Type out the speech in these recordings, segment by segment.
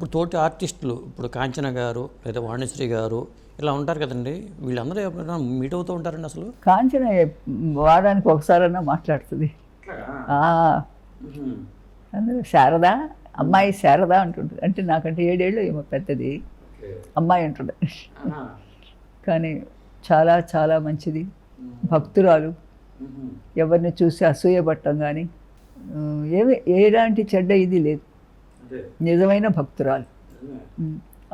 ఇప్పుడు తోటి ఆర్టిస్టులు ఇప్పుడు కాంచన గారు లేదా వాణిశ్రీ గారు ఇలా ఉంటారు కదండి. వీళ్ళందరూ ఎప్పుడైనా మీట్ అవుతూ ఉంటారండి అసలు? కాంచన వారానికి ఒకసారన్నా మాట్లాడుతుంది. ఆ, అందరూ శారద అమ్మాయి శారద అంటుంటుంది. అంటే నాకంటే ఏడేళ్ళు ఏమో పెద్దది. అమ్మాయి అంటుంది కానీ చాలా చాలా మంచిది. భక్తురాలు. ఎవరిని చూసి అసూయపట్టం కానీ ఏమి ఎలాంటి చెడ్డ ఇది లేదు. నిజమైన భక్తురాలు.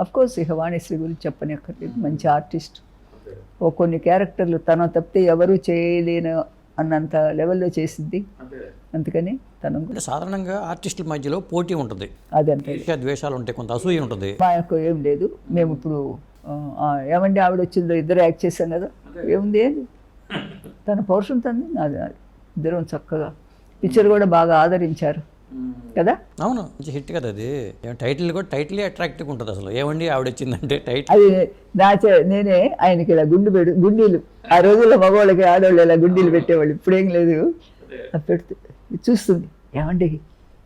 అఫ్ కోర్స్ ఇక వాణిశ్రీ గురించి చెప్పనక్కర్లేదు. మంచి ఆర్టిస్ట్. ఓ కొన్ని క్యారెక్టర్లు తన తప్పితే ఎవరు చేయలేను అన్నంత లెవెల్లో చేసింది అందుకని తను సాధారణంగా ఆర్టిస్టుల మధ్యలో పోటీ ఉంటుంది. అదంతే ద్వేషాలు ఉంటాయి కొంత అసూయ ఉంటుంది. మాకు ఏం లేదు. మేము ఇప్పుడు ఏమండి ఆవిడ వచ్చిందో ఇద్దరు యాక్ట్ చేశాం కదా? ఏముంది ఏంది? తన పౌరుషం తంది నాది ఇద్దరం చక్కగా. పిక్చర్ కూడా బాగా ఆదరించారు. కదా? అవును మంచి హిట్ కదా అది. ఏం టైటిల్ కూడా టైటిల్ అట్రాక్టివ్ ఉంటుంది అసలు. ఏమండి ఆవిడ వచ్చిందంటే టైటిల్? అది నా చే- నేనే ఆయనకి ఇలా గుండు పెడు గుండీలు. ఆ రోజుల్లో మగవాళ్ళకి ఆడవాళ్ళు ఇలా గుండీలు పెట్టేవాళ్ళు. ఇప్పుడేం లేదు. అది. పెడుతూ చూస్తుంది. ఏమండి?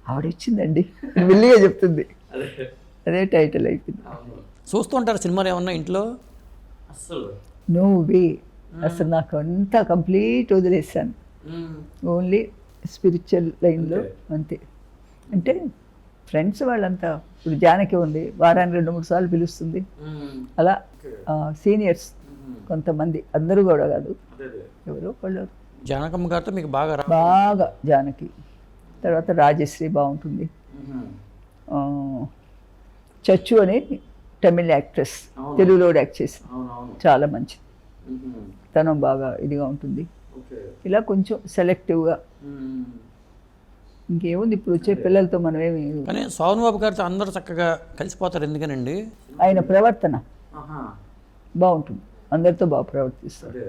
ఆవిడ వచ్చిందండి మెల్లిగా చెప్తుంది. అదే. టైటిల్ అయిపోయింది. చూస్తూ ఉంటారు సినిమాలు ఏమన్నా ఇంట్లో? అసలు నువ్వే అసలు నాకు అంతా కంప్లీట్ వదిలేసాను ఓన్లీ స్పిరిచువల్ లైన్లో అంతే. అంటే ఫ్రెండ్స్ వాళ్ళంతా ఇప్పుడు జానకి ఉంది వారానికి రెండు మూడు సార్లు పిలుస్తుంది. అలా సీనియర్స్ కొంతమంది అందరూ కూడా కాదు. ఎవరో వాళ్ళు జానకమ్మ గారితో మీకు బాగా రా బాగా జానకి. తర్వాత రాజశ్రీ బాగుంటుంది. ఆ, చచ్చు అని తమిళ్ యాక్ట్రెస్ తెలుగులో యాక్ట్ చేసింది. చాలా మంచిది. తను బాగా ఇదిగా ఉంటుంది. ఇలా కొంచెం సెలెక్టివ్గా ఇంకేముంది? ఇప్పుడు వచ్చే పిల్లలతో మనం ఏమి కానీ సోను బాబు గారితో అందరూ చక్కగా కలిసిపోతారు ఎందుకనండి? ఆయన ప్రవర్తన బాగుంటుంది. అందరితో బాగా ప్రవర్తిస్తారు.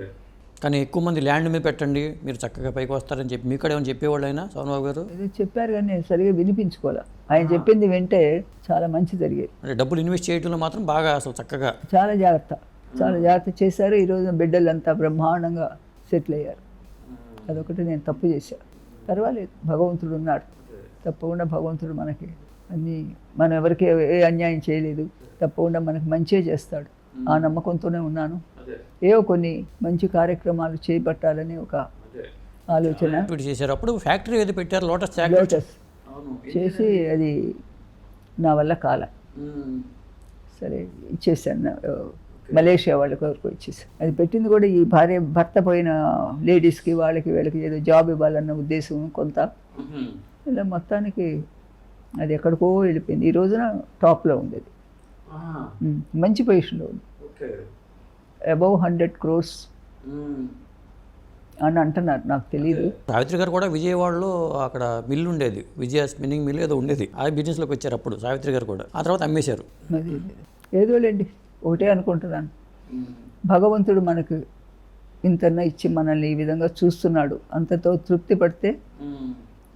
కానీ ఎక్కువ మంది ల్యాండ్ మీద పెట్టండి మీరు చక్కగా పైకి వస్తారని చెప్పి మీ కూడా ఏమైనా చెప్పేవాళ్ళు అయినా సోను బాబు గారు? చెప్పారు కానీ నేను సరిగా వినిపించుకోలే. ఆయన చెప్పింది వింటే చాలా మంచి జరిగేది. అంటే డబ్బులు ఇన్వెస్ట్ చేయడంలో మాత్రం బాగా అసలు చక్కగా. చాలా జాగ్రత్త. చాలా జాగ్రత్త చేశారు. ఈరోజు బిడ్డలంతా బ్రహ్మాండంగా సెటిల్ అయ్యారు. అదొకటి నేను తప్పు చేశాను పర్వాలేదు భగవంతుడు ఉన్నాడు. తప్పకుండా భగవంతుడు మనకి అన్ని మనం ఎవరికి ఏ అన్యాయం చేయలేదు తప్పకుండా మనకి మంచే చేస్తాడు. ఆ నమ్మకంతోనే ఉన్నాను. ఏవో కొన్ని మంచి కార్యక్రమాలు చేపట్టాలని ఒక ఆలోచన. చేశారు. అప్పుడు ఫ్యాక్టరీ ఏది పెట్టారు? Lotus lotus. చేసి అది నా వల్ల కాల. సరే ఇచ్చేసాను మలేషియా వాళ్ళకి ఎవరికో ఇచ్చేసాను అది పెట్టింది కూడా ఈ భార్య భర్త పోయిన లేడీస్కి వాళ్ళకి వీళ్ళకి ఏదో జాబ్ ఇవ్వాలన్న ఉద్దేశం కొంత. ఇలా మొత్తానికి అది ఎక్కడికో వెళ్ళిపోయింది. ఈ రోజున టాప్లో ఉంది అది మంచి పొజిషన్లో ఉంది. అబౌవ్ హండ్రెడ్ క్రోర్స్ అని అంటున్నారు నాకు తెలియదు సావిత్రి గారు కూడా విజయవాడలో అక్కడ మిల్లు ఉండేది. విజయ స్పిన్నింగ్ మిల్ ఏదో ఉండేది. ఆ బిజినెస్లోకి వచ్చారు అప్పుడు సావిత్రి గారు కూడా. ఆ తర్వాత అమ్మేశారు. మరి ఏదోలేండి ఒకటే అనుకుంటున్నాను. భగవంతుడు మనకు ఇంతన్నా ఇచ్చి మనల్ని ఈ విధంగా చూస్తున్నాడు. అంతతో తృప్తి పడితే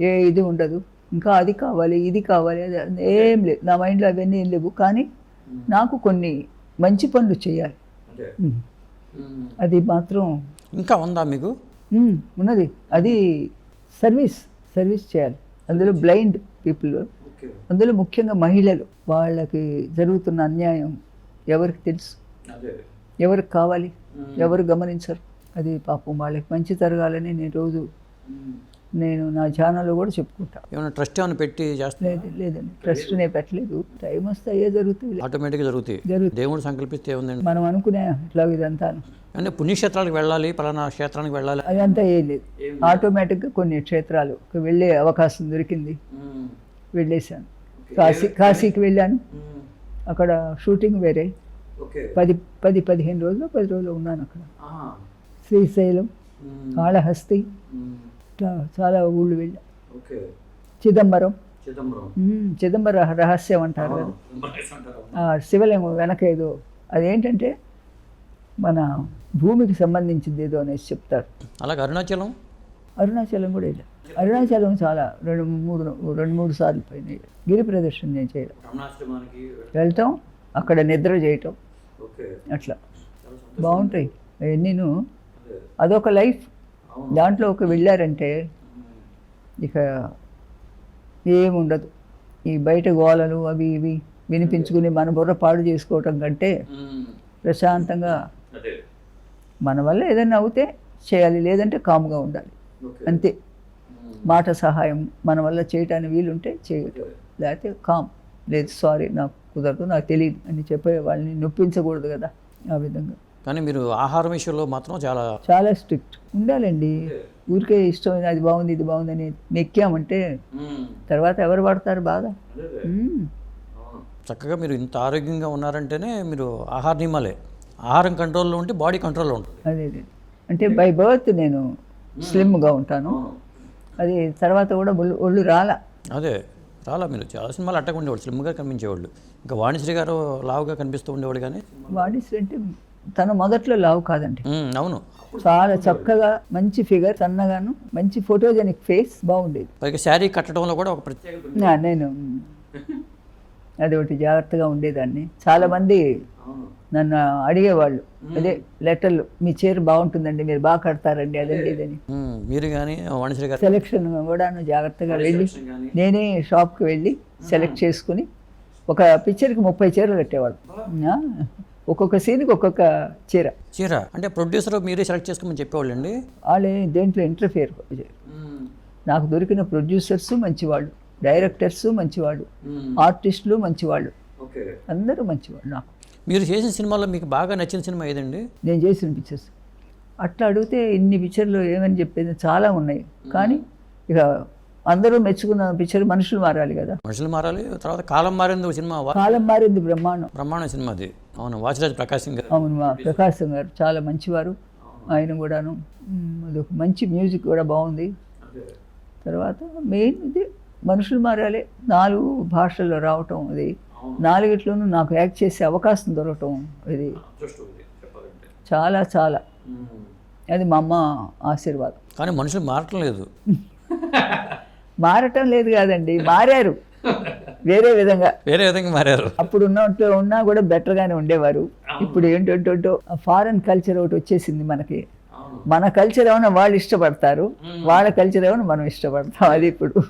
ఏ ఇది ఉండదు. ఇంకా అది కావాలి ఇది కావాలి అది ఏం లేదు. నా మైండ్లో అవన్నీ ఏం లేవు. కానీ నాకు కొన్ని మంచి పనులు చేయాలి. అది. మాత్రం ఇంకా ఉందా మీకు? ఉన్నది. అది సర్వీస్ సర్వీస్ చేయాలి. అందులో బ్లైండ్ పీపుల్. అందులో ముఖ్యంగా మహిళలు. వాళ్ళకి జరుగుతున్న అన్యాయం ఎవరికి తెలుసు? ఎవరికి కావాలి? ఎవరు గమనించరు? అది పాపం వాళ్ళకి మంచి జరగాలని నేను రోజు నేను నా ఛానల్లో కూడా చెప్పుకుంటా. ఏమైనా ట్రస్ట్ ఏమైనా పెట్టి చేస్తే లేదు లేదండి. ట్రస్ట్ నేను పెట్టలేదు. టైం వస్తే అయ్యే జరుగుతుంది? ఆటోమేటిక్గా జరుగుతాయి. జరుగుతుంది. దేవుడు సంకల్పిస్తే ఏముందండి? మనం అనుకునే ఇట్లా ఇదంతా అంటే పుణ్యక్షేత్రాలకు వెళ్ళాలి పలానా క్షేత్రానికి వెళ్ళాలి. అదంతా ఏం లేదు. ఆటోమేటిక్గా కొన్ని క్షేత్రాలు. వెళ్ళే అవకాశం దొరికింది. వెళ్ళేశాను. కాశీ కాశీకి వెళ్ళాను. అక్కడ షూటింగ్ వేరే. పది పది పదిహేను రోజులు పది రోజులు ఉన్నాను అక్కడ. శ్రీశైలం కాళహస్తి ఇట్లా చాలా ఊళ్ళు వెళ్ళా. చిదంబరం. చిదంబర. రహస్యం అంటారు కదా. ఆ శివలింగం వెనక ఏదో. అదేంటంటే మన భూమికి సంబంధించింది ఏదో అనేసి చెప్తారు. అలాగే అరుణాచలం? అరుణాచలం కూడా వెళ్ళా. అరుణాచలం చాలా రెండు మూడు రెండు మూడు సార్లు వెళ్ళా. గిరి ప్రదర్శన నేను చేయడం. వెళ్తాం అక్కడ నిద్ర చేయటం. అట్లా. బాగుంటాయి. అవన్నీను అదొక లైఫ్. దాంట్లో ఒక వెళ్ళారంటే ఇక ఏముండదు. ఈ బయట గోలలు అవి ఇవి వినిపించుకుని మన బుర్ర పాడు చేసుకోవటం కంటే ప్రశాంతంగా మన వల్ల ఏదైనా అవుతే చేయాలి లేదంటే కామ్గా ఉండాలి. అంతే. మాట సహాయం మన వల్ల చేయటానికి వీలుంటే చేయటం లేకపోతే కామ్. లేదు సారీ నాకు కుదరదు నాకు తెలియదు అని చెప్పే వాళ్ళని నొప్పించకూడదు కదా ఆ విధంగా. కానీ మీరు ఆహారం విషయంలో మాత్రం చాలా చాలా స్ట్రిక్ట్ ఉండాలండి. ఊరికే ఇష్టమైన అది బాగుంది ఇది బాగుందని మెక్కామంటే తర్వాత ఎవరు పడతారు బాధ. చక్కగా మీరు ఇంత ఆరోగ్యంగా ఉన్నారంటేనే మీరు ఆహార నియమాలే. ఆహారం కంట్రోల్లో ఉంటే బాడీ కంట్రోల్లో ఉంటుంది. అదే అదే. అంటే బై బర్త్ నేను స్లిమ్గా ఉంటాను. అది తర్వాత కూడా ఒళ్ళు ఒళ్ళు రాలా. అదే చాలా మీరు. చాలా సినిమాలు అట్టగా ఉండేవాళ్ళు స్లిమ్గా కనిపించేవాళ్ళు. ఇంకా వాణిశ్రీ గారు లావుగా కనిపిస్తూ ఉండేవాడు కానీ? వాడిస్ అంటే తన మొదట్లో లావు కాదండి. అవును. చాలా చక్కగా మంచి ఫిగర్ సన్నగాను మంచి ఫోటోజెనిక్ ఫేస్ బాగుండేది. పైగా శారీ కట్టడంలో కూడా ఒక ప్రత్యేకత నా- నేను అది ఒకటి జాగ్రత్తగా ఉండేదాన్ని. చాలా మంది నన్ను అడిగేవాళ్ళు. అదే లెటర్లు మీ చీర బాగుంటుందండి మీరు బాగా కడతారండి అదండి ఇదని మీరు కానీ సెలెక్షన్ కూడాను జాగ్రత్తగా వెళ్ళి నేనే షాప్కి వెళ్ళి సెలెక్ట్ చేసుకుని ఒక పిక్చర్కి ముప్పై చీరలు కట్టేవాళ్ళు. ఒక్కొక్క సీన్కి ఒక్కొక్క చీర. చీర? అంటే ప్రొడ్యూసర్ మీరే సెలెక్ట్ చేసుకోమని చెప్పేవాళ్ళండి? వాళ్ళే దేంట్లో ఇంటర్ఫియర్ నాకు దొరికిన ప్రొడ్యూసర్స్ మంచివాళ్ళు డైరెక్టర్స్ మంచివాళ్ళు ఆర్టిస్టులు మంచివాళ్ళు. అందరూ మంచివాళ్ళు నాకు. మీరు చేసిన సినిమాలో మీకు బాగా నచ్చిన సినిమా ఏదండి? నేను చేసిన పిక్చర్స్ అట్లా అడిగితే ఇన్ని పిక్చర్లు ఏమని చెప్పేది? చాలా ఉన్నాయి. కానీ ఇక అందరూ మెచ్చుకున్న పిక్చర్ మనుషులు మారాలి కదా. మనుషులు మారాలి తర్వాత కాలం మారింది ఒక సినిమా కాలం మారింది బ్రహ్మాండం. బ్రహ్మాండ సినిమా అది. అవును వాచిరాజ్ ప్రకాశం గారు. అవును మా ప్రకాశం గారు చాలా మంచివారు. ఆయన కూడాను అదొక మంచి మ్యూజిక్ కూడా బాగుంది. తర్వాత మెయిన్ ఇది మనుషులు మారాలి. నాలుగు భాషల్లో రావటం అది. నాలుగిట్లోనూ నాకు యాక్ట్ చేసే అవకాశం దొరకటం ఇది. చాలా చాలా. అది మా అమ్మ ఆశీర్వాదం. కానీ మనుషులు మారటం లేదు. మారటం లేదు కాదండి మారారు. వేరే విధంగా. వేరే విధంగా మారారు. అప్పుడు ఉన్నట్టు ఉన్నా కూడా బెటర్గానే ఉండేవారు. ఇప్పుడు ఏంటంటో ఫారెన్ కల్చర్ ఒకటి వచ్చేసింది మనకి. మన కల్చర్ ఏమైనా వాళ్ళు ఇష్టపడతారు వాళ్ళ కల్చర్ ఏమైనా మనం ఇష్టపడతాం అది ఇప్పుడు.